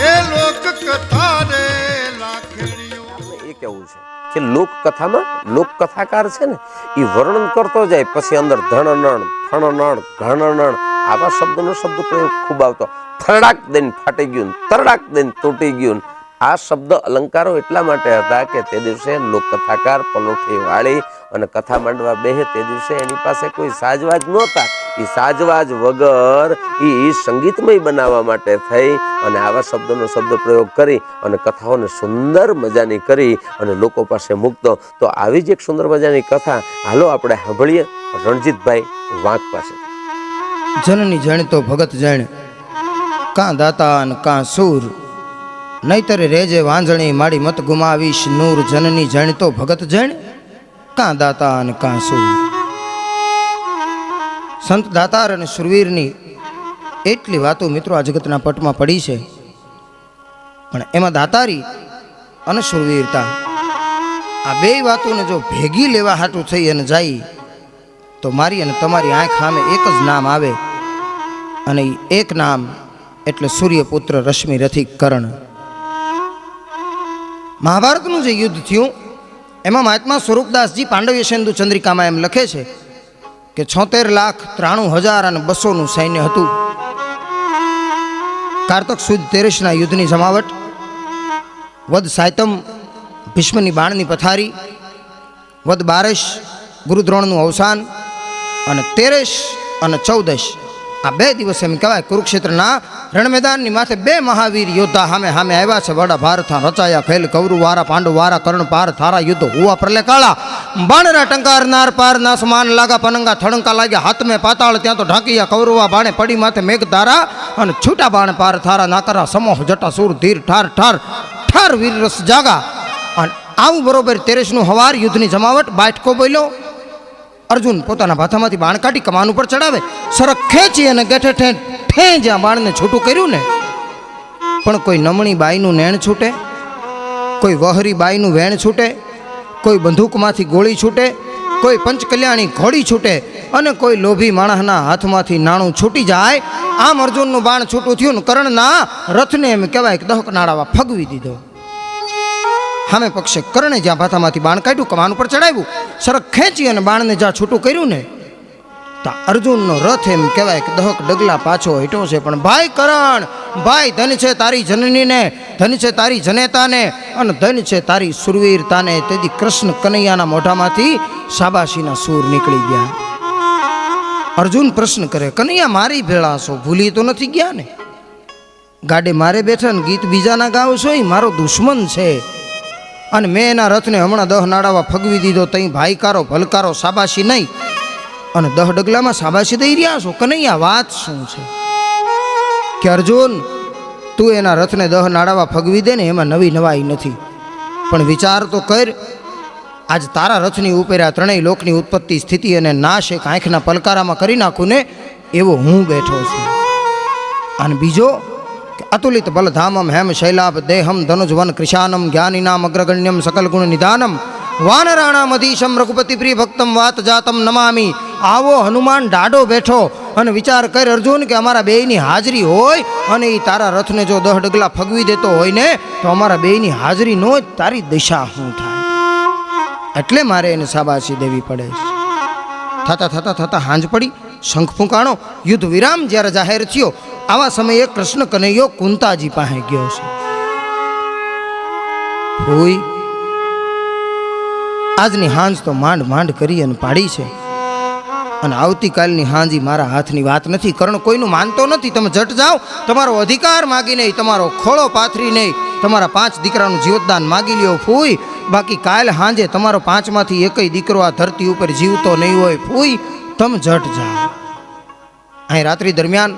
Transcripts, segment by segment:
એ લોક રે લાખણીઓ એ કેવું છે ને, એ વર્ણન કરતો જાય, પછી અંદર ધણનણ, ફણનણ, ઘણનણ, આવા શબ્દનો શબ્દ પ્રયોગ ખૂબ આવતો. ફરડાક દઈને ફાટી ગયું તરડાક દઈને તૂટી ગયું આ શબ્દ અલંકારો એટલા માટે હતા કે તે દિવસે લોકકથાકાર, પલોઠી વાળી અને કથા માંડવા બેહે તે દિવસે એની પાસે કોઈ સાજવાજ નહોતા. એ સાજવાજ વગર એ સંગીતમય બનાવવા માટે થઈ અને આવા શબ્દોનો શબ્દ પ્રયોગ કરી અને કથાઓને સુંદર મજાની કરી અને લોકો પાસે મૂકતો. તો આવી જ એક સુંદર મજાની કથા હાલો આપણે સાંભળીએ રણજીતભાઈ વાંક પાસે. જનની જાણીતો ભગત જણ, કાં દાતા અને કાં સૂર. નહીતર રેજે વાંજણી માડી મત ગુમાવીશ. નૂર જનની જાણીતો ભગત જણ, કાં દાતા અને કાં સૂર. સંત દાતાર અને સુરવીરની એટલી વાતો મિત્રો આ જગતના પટમાં પડી છે. પણ એમાં દાતારી અને સુરવીરતા. આ બે વાતોને જો ભેગી લેવા હાટું થઈ અને જાય, તો મારી અને તમારી આંખ સામે એક જ નામ આવે. અને એક નામ એટલે સૂર્યપુત્ર રશ્મિ રથિક કરણ મહાભારતનું જે યુદ્ધ થયું, એમાં મહાત્મા સ્વરૂપદાસજી પાંડવ્ય સિંધુ ચંદ્રિકામાં એમ લખે છે કે છોતેર લાખ ત્રાણું હજાર અને બસોનું સૈન્ય હતું. કારતક સુદ તેરસના યુદ્ધની જમાવટ, વદ સાયતમ, ભીષ્મની બાણની પથારી, વદ બારસ ગુરુદ્રોણનું અવસાન અને તેરેશ અને ચૌદશ. આ બે દિવસ એમ કહેવાય, કુરુક્ષેત્રના રણમેદાનની માથે બે મહાવીર યોદ્ધા સામે સામે આવ્યા છે. વડા ભારત રચાયા, ફેલ કૌરુ, વારા પાંડુ, વારા કર્ણ, પાર, થારા યુદ્ધ, હુવા પ્રલે કાળા. બાણના ટંકારનાર પારના સમાન લાગા પનંગા થડંકા લાગ્યા. હાથ મેં પાતાળ ત્યાં તો ઢાંકીયા કૌરવા બાણે પડી માથે મેઘ ધારા અને છૂટા બાણ પાર થારા નાકરા સમોહ જટા સુર ધીર ઠાર ઠાર ઠાર વીરરસ જાગા. અને આવું બરોબર તેરેશનું હવાર યુદ્ધની જમાવટ બાટકો બોલ્યો. અર્જુન પોતાના ભાથામાંથી બાણ કાઢી કમાન ઉપર ચડાવે. સરક ખેંચી અને ગેઠે ઠેં ઠેં જ્યાં બાણને છૂટું કર્યું ને. પણ કોઈ નમણી બાઈનું નેણ છૂટે? કોઈ વહરી બાઈનું વેણ છૂટે? કોઈ બંદૂકમાંથી ગોળી છૂટે, કોઈ પંચકલ્યાણી ઘોડી છૂટે અને કોઈ લોભી માણસના હાથમાંથી નાણું છૂટી જાય, આમ અર્જુનનું બાણ છૂટું થયું ને કર્ણના રથને એમ કહેવાય કે દહક નાળાવા ફગવી દીધો. સામે પક્ષે કર્ણે જ્યાં ભાથામાંથી બાણ કાઢ્યું, કમાન ઉપર ચડાવ્યું, સરક ખેંચી અને બાણને જ્યાં છૂટું કર્યું ને, તો અર્જુનનો રથ એમ કહેવાય કે દહક ડગલા પાછો હેઠો છે. પણ ભાઈ કરણ ભાઈ, ધન છે તારી જનનીને, ધન છે તારી જનેતાને અને ધન છે તારી સુરવીરતાને. તેથી કૃષ્ણ કનૈયાના મોઢામાંથી શાબાશીના સૂર નીકળી ગયા. અર્જુન પ્રશ્ન કરે, કનૈયા, મારી ભેળા છો, ભૂલી તો નથી ગયા ને? ગાડે મારે બેઠા ને ગીત બીજાના ગાવ છો એ મારો દુશ્મન છે. અને મેં એના રથને હમણાં દહ નાડાવા ફગવી દીધો, તઈ ભાઈકારો, ભલકારો સાબાશી નહીં. અને દહ ડગલામાં સાબાશી દઈ રહ્યા છો? કનૈયા, વાત શું છે? કે, અર્જુન, તું એના રથને દહ નાડાવા ફગવી દે ને એમાં નવી નવાઈ નથી. પણ વિચાર તો કર, આજ તારા રથની ઉપર ત્રણેય લોકની ઉત્પત્તિ સ્થિતિ અને નાશ એક આંખના પલકારામાં કરી નાખું ને એવો હું બેઠો છું. અને બીજો, કે અતુલિત બલધામમ હેમ શૈલાભ દેહમ ધનુજવન વન કૃશાનમ જ્ઞાનિનામ અગ્રગણ્યમ સકલ ગુણ નિધાનમ વાનરાણામ અધીશમ રઘુપતિ પ્રિય ભક્તમ વાત જાતમ નમામી. આવો હનુમાન ડાડો બેઠો અને વિચાર કર અર્જુન કે અમારા બેયની હાજરી હોય અને એ તારા રથને જો દહ ડગલા ફગવી દેતો હોય ને, તો અમારા બેયની હાજરી નો જ તારી દિશા શું થાય. એટલે મારે એને શાબાશી દેવી પડે છે. થતા થતા થતા હાંજ પડી, શંખ ફૂંકાણો, યુદ્ધ વિરામ જ્યારે જાહેર થયો, આવા સમયે કૃષ્ણ કનૈયો કુંતાજી પાસે ગયો છે. હોય આજની હાંજ તો માંડ માંડ કરી અને પાડી છે. અને આવતીકાલની હાંજી મારા હાથની વાત નથી, કરણ કોઈનું માનતો નથી. તમે જટ જાઓ, તમારો અધિકાર માગી નહીં, તમારો ખોળો પાથરી નહીં. તમારા પાંચ દીકરાનું જીવતદાન માગી લ્યો, ફૂઈ. બાકી કાલ હાંજે તમારો પાંચમાંથી એકય દીકરો આ ધરતી ઉપર જીવતો નહીં હોય, ફૂઈ. તમે જટ જાઓ. અહીં રાત્રિ દરમિયાન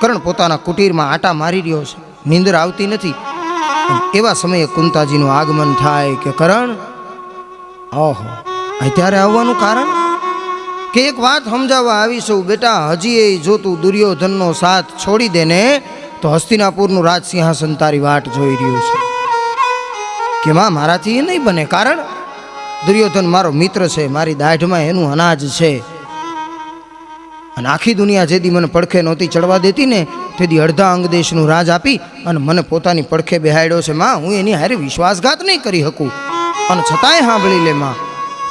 કરણ પોતાના કુટીરમાં આટા મારી રહ્યો છે. નીંદર આવતી નથી. એવા સમયે કુંતાજીનું આગમન થાય કે કરણ? ઓહો અત્યારે આવવાનું કારણ? કે એક વાત સમજાવવા આવીશું, બેટા હજી એ જો તું દુર્યોધનનો સાથ છોડી દે ને તો હસ્તિનાપુરનું રાજ સિંહાસન તારી વાટ જોઈ રહ્યું છે. કે માં મારાથી એ નહીં બને? કારણ, દુર્યોધન મારો મિત્ર છે, મારી દાઢમાં એનું અનાજ છે. અને આખી દુનિયા જેદી મને પડખે નહોતી ચડવા દેતી ને તેથી અડધા અંગ દેશનું રાજ આપી અને મને પોતાની પડખે બેહાડ્યો છે. માં, હું એની હારે વિશ્વાસઘાત નહીં કરી શકું. અને છતાંય સાંભળી લે માં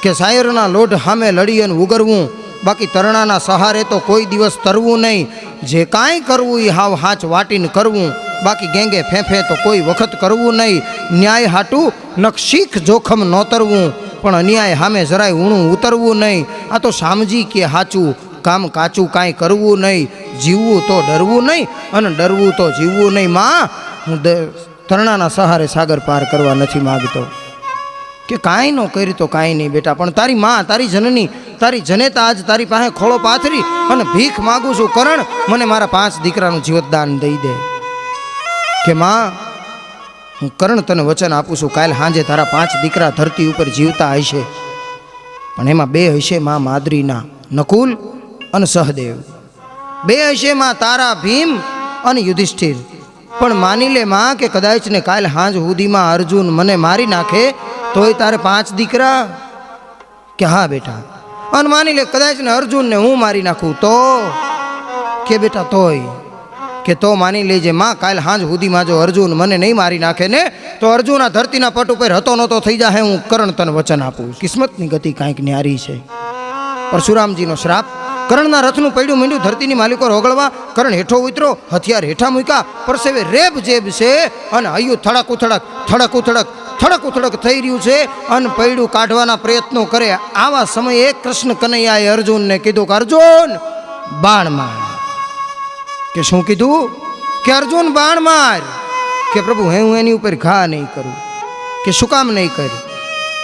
કે શાયરના લોઢ સામે લડી અને ઉગરવું. બાકી તરણાના સહારે તો કોઈ દિવસ તરવું નહીં. જે કાંઈ કરવું એ હાવ હાચ વાટીને કરવું. બાકી ગેંગે ફેંફે તો કોઈ વખત કરવું નહીં. ન્યાય હાટું નક્ષીખ જોખમ નોતરવું પણ અન્યાય સામે જરાય ઊણું ઉતરવું નહીં. આ તો સામજી કે હાચું, કામ કાચું કાંઈ કરવું નહીં. જીવવું તો ડરવું નહીં અને ડરવું તો જીવવું નહીં માં. હું તરણાના સહારે સાગર પાર કરવા નથી માગતો. કે કાંઈ ન કર્યું તો કાંઈ નહીં બેટા, પણ તારી માં, તારી જનની, તારી જનેતા આજ તારી પાસે ખોળો પાથરી અને ભીખ માગું છું, કરણ, મને મારા પાંચ દીકરાનું જીવતદાન દઈ દે. કે માં, હું કરણ તને વચન આપું છું, કાલ સાંજે તારા પાંચ દીકરા ધરતી ઉપર જીવતા હશે. પણ એમાં બે હશે માં માદરીના, નકુલ અને સહદેવ. બે હશે માં તારા ભીમ અને યુધિષ્ઠિર. પણ માની લે માં કે કદાચ ને કાલ હાંજ સુધીમાં અર્જુન મને મારી નાખે તોય તારે પાંચ દીકરા? કે હા બેટા. અને માની લે, કદાચ ને અર્જુનને હું મારી નાખું તો? કે બેટા તોય. કે તો માની લેજે માં કાલ હાંજ સુધીમાં જો અર્જુન મને નહીં મારી નાખે ને, તો અર્જુન આ ધરતીના પટ ઉપર હતો નહોતો, થઈ જાય હું કરણ તને વચન આપું. કિસ્મતની ગતિ કાંઈક ન્યારી છે. પરશુરામજીનો શ્રાપ. કરણના રથનું પૈડું મીંડું ધરતીની માલિકો રોગળવા, કરણ હેઠો ઉતરો, હથિયાર હેઠા મૂક્યા, પરસેવે રેબ જેબ છે, અને હૈયું થડક ઉથડક થડક ઉથડક થડક ઉથડક થઈ રહ્યું છે. અને પૈડું કાઢવાના પ્રયત્નો કરે. આવા સમયે કૃષ્ણ કનૈયાએ અર્જુનને કીધું કે, અર્જુન, બાણ માર. કે શું કીધું? કે, અર્જુન, બાણ માર. કે, પ્રભુ, હે, હું એની ઉપર ઘા નહીં કરું. કે, શું કામ નહીં કર્યું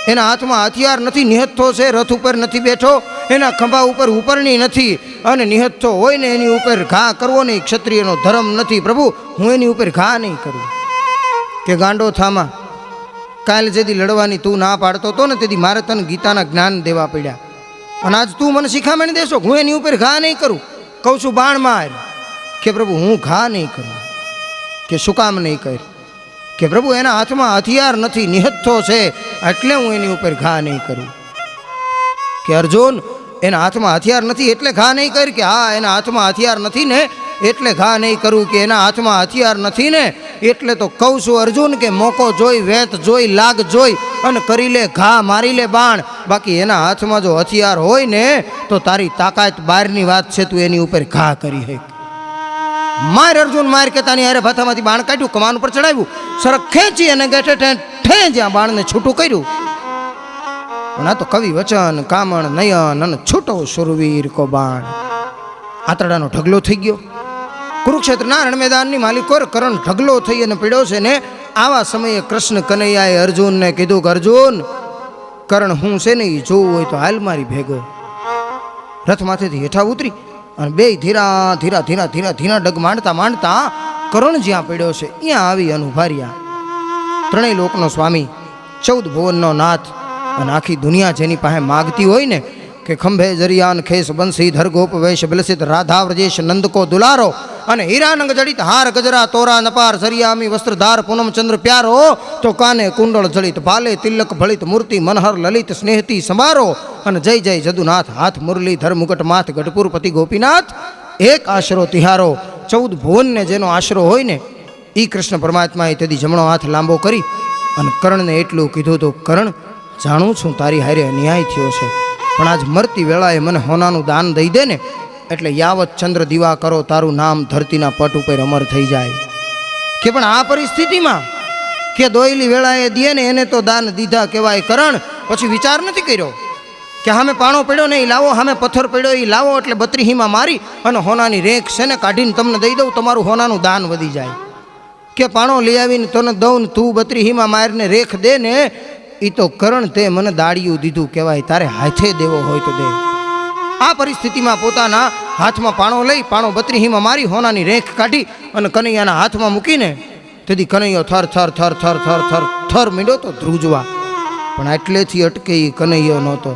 એના હાથમાં હથિયાર નથી, નિહત્થો છે, રથ ઉપર નથી બેઠો, એના ખંભા ઉપર ઉપરની નથી, અને નિહત્થો હોય ને એની ઉપર ઘા કરવો નહીં ક્ષત્રિયનો ધર્મ નથી. પ્રભુ, હું એની ઉપર ઘા નહીં કરું. કે, ગાંડો થામા કાલ જેથી લડવાની તું ના પાડતો હતો ને તેથી મારે તને ગીતાના જ્ઞાન દેવા પડ્યા. અને આજ તું મને શીખામણી દેશો, હું એની ઉપર ઘા નહીં કરું. કહું છું, બાણ માર. કે પ્રભુ, હું ઘા નહીં કરું, કે શું કામ નહીં કર કે પ્રભુ, એના હાથમાં હથિયાર નથી નિહત્થો છે, એટલે હું એની ઉપર ઘા નહીં કરું. કે અર્જુન, એના હાથમાં હથિયાર નથી, એટલે ઘા નહીં કર, કે હા, એના હાથમાં હથિયાર નથી ને એટલે ઘા નહીં કરું કે એના હાથમાં હથિયાર નથી ને, એટલે તો કહું છું અર્જુન કે મોકો જોઈ, વેત જોઈ, લાગ જોઈ અને કરી લે, ઘા મારી લે બાણ. બાકી એના હાથમાં જો હથિયાર હોય ને, તો તારી તાકાત બહારની વાત છે, તું એની ઉપર ઘા કરી હે. માર અર્જુન, માર કે તાની હારે ભાથામાંથી બાણ કાઢ્યું, કમાન ઉપર ચડાવ્યું. સર ખેંચી અને ગેઠે ઠે જ્યાં બાણને છૂટું કર્યું. પણ આ તો કવિ વચન, કામણ, નયન અને છૂટો સુરવીર કો બાણ. આતરડાનો ઢગલો થઈ ગયો. કુરુક્ષેત્રના રણમેદાનની માલિકોર કરણ ઢગલો થઈ અને પીડ્યો છે ને આવા સમયે કૃષ્ણ કનૈયાએ અર્જુનને કીધું કે, અર્જુન, કરણ હું છે ને એ જોવું હોય તો હાલ મારી ભેગો. રથમાંથી હેઠા ઉતરી અને બે ધીરા ધીરા ધીરા ધીરા ધીરા ડગ માંડતા માંડતા કરણ જ્યાં પડ્યો છે, ત્યાં આવી અને ઊભા ત્રણેય લોકનો સ્વામી, ચૌદ ભુવનનો નાથ અને આખી દુનિયા જેની પાસે માગતી હોય ને કે ખંભે જરિયાન ખેસ બંસી ધરગોપ વેશ બિલસિત રાધા વ્રજેશ નંદકો દુલારો અને હીરાનંગ જડિત, હાર ગજરા તોરા, નપાર સરિયામી વસ્ત્રધાર પૂનમચંદ્ર પ્યારો, તો કાને કુંડળ જડિત, ભાલે, તિલક ભળિત મૂર્તિ, મનહર, લલિત, સ્નેહતી, સમારો, અને જય જય, જદુનાથ, હાથ, મુરલી, ધર માથ, ગઢપુર, પતિ, ગોપીનાથ, એક આશરો, તિહારો, ચૌદ ભુવનને જેનો આશરો હોય ને એ કૃષ્ણ પરમાત્માએ તેથી જમણો હાથ લાંબો કરી, અને કર્ણને એટલું કીધું તો, કર્ણ, જાણું છું તારી હારે અન્યાય થયો છે, પણ આજ મરતી વેળાએ મને હોનાનું દાન દઈ દે ને એટલે યાવત ચંદ્ર દીવા કરો, તારું નામ ધરતીના પટ ઉપર અમર થઈ જાય. કે પણ આ પરિસ્થિતિમાં કે દોયલી વેળાએ દે ને એને તો દાન દીધા કહેવાય કરણ, પછી વિચાર નથી કર્યો? કે હામે પાણો પડ્યો ને એ લાવો સામે પથ્થર પડ્યો એ લાવો એટલે બત્રીહીમાં મારી અને હોનાની રેખ છે ને કાઢીને તમને દઈ દઉં, તમારું હોનાનું દાન વધી જાય. કે પાણો લઈ આવીને તને દઉં ને તું બત્રીહીમાં મારીને રેખ દે ને એ તો કરણ તે મને દાડિયું દીધું કહેવાય, તારે હાથે દેવો હોય તો દે. આ પરિસ્થિતિમાં પોતાના હાથમાં પાણો લઈ પાણો બત્રીહીમાં મારી હોનાની રેખ કાઢી અને કનૈયાના હાથમાં મૂકીને તેથી કનૈયો થર થર થર થર થર થર થર મીડો તો ધ્રુજવા. પણ એટલેથી અટકે એ કનૈયો નહોતો.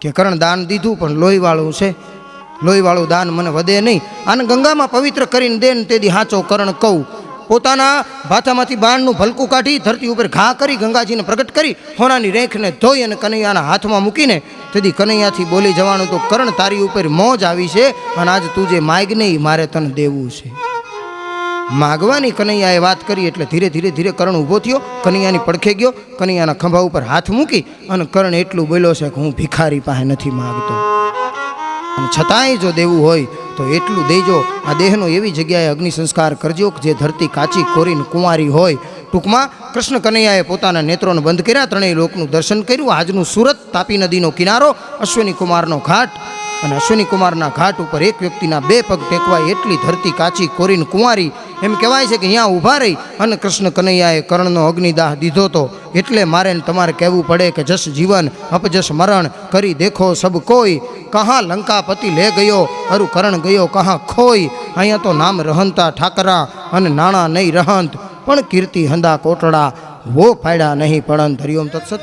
કે કરણ દાન દીધું, પણ લોહીવાળું છે. લોહીવાળું દાન મને વધે નહીં. આને ગંગામાં પવિત્ર કરીને દે ને તેથી હાચો કરણ કહું. પોતાના ભાથામાંથી બાણનું ભલકું કાઢી ધરતી ઉપર ઘા કરી, ગંગાજીને પ્રગટ કરી, હોનાની રેખને ધોઈ અને કનૈયાના હાથમાં મૂકીને તેથી કનૈયાથી બોલી જવાનું તો કરણ તારી ઉપર મોજ આવી છે અને આજ તું જે માગને મારે તને દેવું છે. માગવાની કનૈયાએ વાત કરી એટલે ધીરે ધીરે ધીરે કરણ ઊભો થયો, કનૈયાની પડખે ગયો, કનૈયાના ખંભા ઉપર હાથ મૂકી અને કરણ એટલું બોલ્યો છે કે હું ભિખારી પાસે નથી માગતો. છતાંય જો દેવું હોય તો એટલું દેજો. આ દેહનો એવી જગ્યાએ અગ્નિ સંસ્કાર કરજો કે જે ધરતી કાચી, કોરીને કુંવારી હોય. ટૂંકમાં કૃષ્ણ કનૈયાએ પોતાના નેત્રોને બંધ કર્યા, ત્રણેય લોકનું દર્શન કર્યું. આજનું સુરત તાપી નદીનો કિનારો, અશ્વિની કુમારનો ઘાટ અને અશ્વિની કુમારના ઘાટ ઉપર એક વ્યક્તિના બે પગ ટેકવાય એટલી ધરતી કાચી, કોરીને કુંવારી. એમ કહેવાય છે કે અહીંયા ઊભા રહી અને કૃષ્ણ કનૈયાએ કર્ણનો અગ્નિદાહ દીધો તો. એટલે મારે તમારે કહેવું પડે કે જસ જીવન, અપજસ મરણ કરી દેખો સબ કોઈ. કહા લંકાપતિ લે ગયો? અરુ કરણ ગયો કહા ખોઈ? અહીંયા તો નામ રહંતા ઠાકરા અને નાણાં નહીં રહંત, પણ કીર્તિ હંદા કોટડા વો ફાયડા નહીં પડન હરિઓમ તત્સત.